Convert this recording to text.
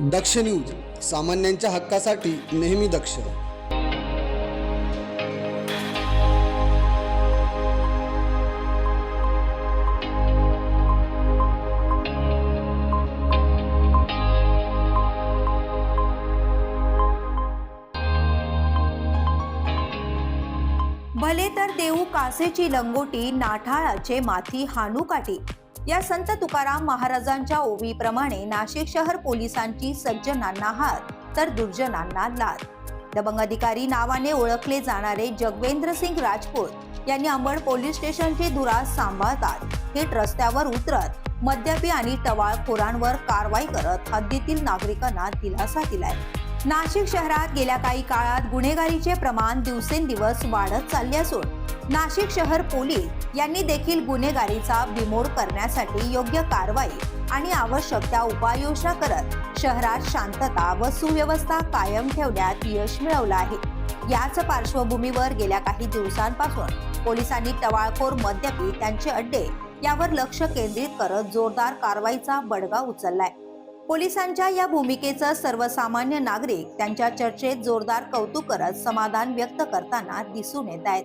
दक्ष news सामान्यांच्या हक्कासाठी नेहमी दक्ष. भले तर देऊ कासेची लंगोटी नाठाळाचे माथी हानुकाठी या संत तुकाराम महाराजांच्या ओवीप्रमाणे नाशिक शहर पोलिसांची सज्जनांना हात तर दुर्जनांना लाद. दबंग अधिकारी नावाने ओळखले जाणारे जगवेंद्र सिंग राजपूत यांनी अंबड पोलीस स्टेशनची धुरा सांभाळतात. थेट रस्त्यावर उतरत मद्यपी आणि टवाळखोरांवर कारवाई करत हद्दीतील नागरिकांना दिलासा दिलाय. नाशिक शहरात गेल्या काही काळात गुन्हेगारीचे प्रमाण दिवसेंदिवस वाढत चालले असून नाशिक शहर पोलीस यांनी देखील गुन्हेगारीचा बिमोड करण्यासाठी योग्य कारवाई आणि आवश्यक त्या उपाययोजना करत शहरात शांतता व सुव्यवस्था कायम ठेवण्यात यश मिळवलं आहे. याच पार्श्वभूमीवर गेल्या काही दिवसांपासून पोलिसांनी टवाळखोर मद्यपी त्यांचे अड्डे यावर लक्ष केंद्रित करत जोरदार कारवाईचा बडगा उचललाय. पोलिसांच्या या भूमिकेचं सर्वसामान्य नागरिक त्यांच्या चर्चेत जोरदार कौतुक करत समाधान व्यक्त करताना दिसून येत आहेत.